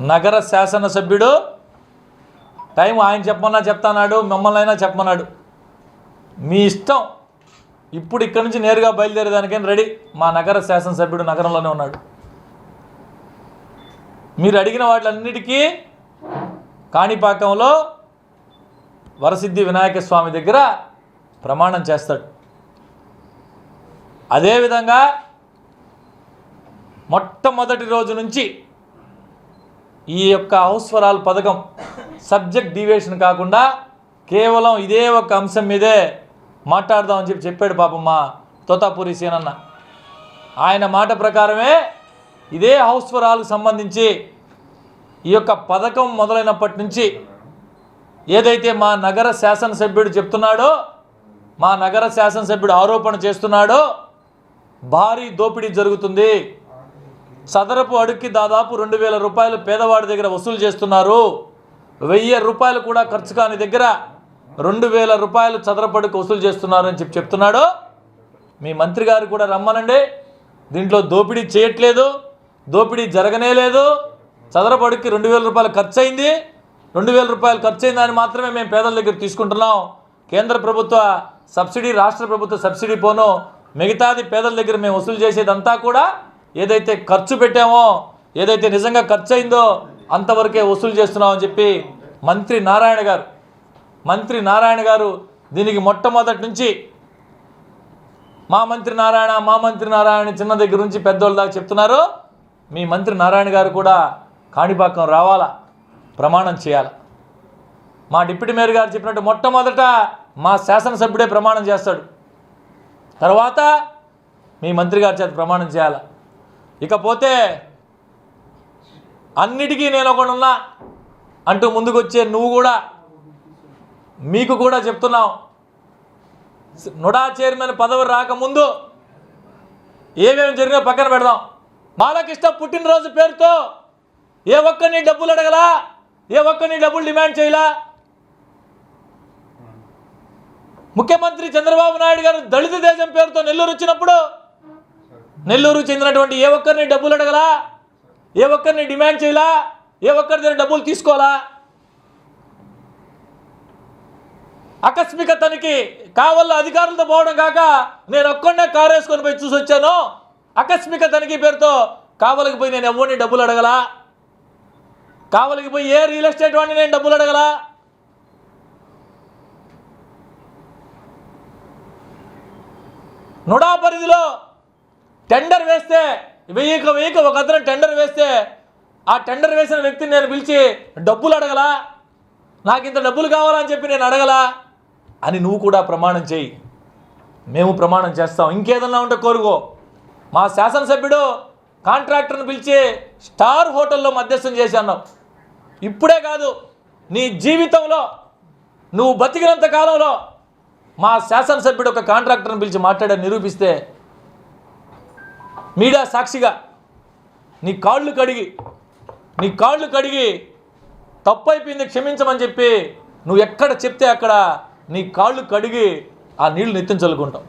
నగర శాసనసభ్యుడు. టైం ఆయన చెప్పమన్నా చెప్తాన్నాడు మిమ్మల్ని అయినా చెప్పమన్నాడు. మీ ఇష్టం. ఇప్పుడు ఇక్కడి నుంచి నేరుగా బయలుదేరేదానికైనా రెడీ. మా నగర శాసనసభ్యుడు నగరంలోనే ఉన్నాడు. మీరు అడిగిన వాటిలన్నిటికీ కాణిపాకంలో వరసిద్ధి వినాయక స్వామి దగ్గర ప్రమాణం చేస్తాడు. అదేవిధంగా మొట్టమొదటి రోజు నుంచి ఈ యొక్క హౌస్ పథకం సబ్జెక్ట్ డివేషన్ కాకుండా కేవలం ఇదే ఒక అంశం మీదే మాట్లాడదామని చెప్పి చెప్పాడు పాపం మా తోతాపూరి సేనన్న. ఆయన మాట ప్రకారమే ఇదే హౌస్ సంబంధించి ఈ యొక్క పథకం మొదలైనప్పటి నుంచి ఏదైతే మా నగర శాసనసభ్యుడు చెప్తున్నాడో మా నగర శాసనసభ్యుడు ఆరోపణ చేస్తున్నాడో భారీ దోపిడీ జరుగుతుంది. సదరపు అడుక్కి దాదాపు రెండు వేల రూపాయలు పేదవాడి దగ్గర వసూలు చేస్తున్నారు. వెయ్యి రూపాయలు కూడా ఖర్చు కాని దగ్గర రెండు వేల రూపాయలు చదరపు అడుగు వసూలు చేస్తున్నారు అని చెప్పి చెప్తున్నాడు. మీ మంత్రి గారు కూడా రమ్మనండి. దీంట్లో దోపిడీ చేయట్లేదు. దోపిడీ జరగనే లేదు. చదరపు అడుగుకి రెండు వేల రూపాయలు ఖర్చు అయింది రెండు వేల రూపాయలు ఖర్చు అయిందని మాత్రమే మేము పేదల దగ్గర తీసుకుంటున్నాం. కేంద్ర ప్రభుత్వ సబ్సిడీ రాష్ట్ర ప్రభుత్వ సబ్సిడీ పోను. మిగతాది పేదల దగ్గర మేము వసూలు చేసేదంతా కూడా ఏదైతే ఖర్చు పెట్టామో ఏదైతే నిజంగా ఖర్చు అయిందో అంతవరకే వసూలు చేస్తున్నామని చెప్పి మంత్రి నారాయణ గారు మంత్రి నారాయణ గారు దీనికి మొట్టమొదటి నుంచి మా మంత్రి నారాయణ మా మంత్రి నారాయణ చిన్న దగ్గర నుంచి పెద్దోళ్ళ దాకా చెప్తున్నారు. మీ మంత్రి నారాయణ గారు కూడా కాణిపాకం రావాలా? ప్రమాణం చేయాలి? మా డిప్యూటీ మేయర్ గారు చెప్పినట్టు మొట్టమొదట మా శాసనసభ్యుడే ప్రమాణం చేస్తాడు. తర్వాత మీ మంత్రి గారి చేత ప్రమాణం చేయాలా? ఇకపోతే అన్నిటికీ నేను ఒకడున్నా అంటూ ముందుకొచ్చే నువ్వు కూడా మీకు కూడా చెప్తున్నావు. నుడా చైర్మన్ పదవి రాకముందు ఏమేమి జరిగినా పక్కన పెడదాం. బాలకృష్ణ పుట్టినరోజు పేరుతో ఏ ఒక్కరిని డబ్బులు అడగలా? ఏ ఒక్కరిని డబ్బులు డిమాండ్ చేయలా? ముఖ్యమంత్రి చంద్రబాబు నాయుడు గారు దళిత దేశం పేరుతో నెల్లూరు వచ్చినప్పుడు నెల్లూరు చెందినటువంటి ఏ ఒక్కరిని డబ్బులు అడగలా? ఏ ఒక్కరిని డిమాండ్ చేయలా? ఏ ఒక్కరి దగ్గర డబ్బులు తీసుకోవాలా? ఆకస్మిక తనకి కావల్ల అధికారులతో పోవడం కాక నేను ఒక్కడే కారు వేసుకొని పోయి చూసి వచ్చాను. ఆకస్మిక తనిఖీ పేరుతో కావలికి పోయి నేను ఎవరిని డబ్బులు అడగలా? కావలికి పోయి ఏ రియల్ ఎస్టేట్ వాడిని నేను డబ్బులు అడగలా? నుడా పరిధిలో టెండర్ వేస్తే వెయ్యికి వెయ్యిక ఒక అతను టెండర్ వేస్తే ఆ టెండర్ వేసిన వ్యక్తిని నేను పిలిచి డబ్బులు అడగలా? నాకు ఇంత డబ్బులు కావాలని చెప్పి నేను అడగలా? అని నువ్వు కూడా ప్రమాణం చేయి. మేము ప్రమాణం చేస్తాం. ఇంకేదన్నా ఉంటే కోరుకో. మా శాసనసభ్యుడు కాంట్రాక్టర్ని పిలిచి స్టార్ హోటల్లో మధ్యస్థం చేసి అన్నావు. ఇప్పుడే కాదు నీ జీవితంలో నువ్వు బతికినంత కాలంలో మా శాసనసభ్యుడు ఒక కాంట్రాక్టర్ని పిలిచి మాట్లాడే నిరూపిస్తే మీడియా సాక్షిగా నీ కాళ్ళు కడిగి నీ కాళ్ళు కడిగి తప్పైపోయింది క్షమించమని చెప్పి నువ్వు ఎక్కడ చెప్తే అక్కడ నీ కాళ్ళు కడిగి ఆ నీళ్ళు నెత్తిన చల్లుకుంటావు.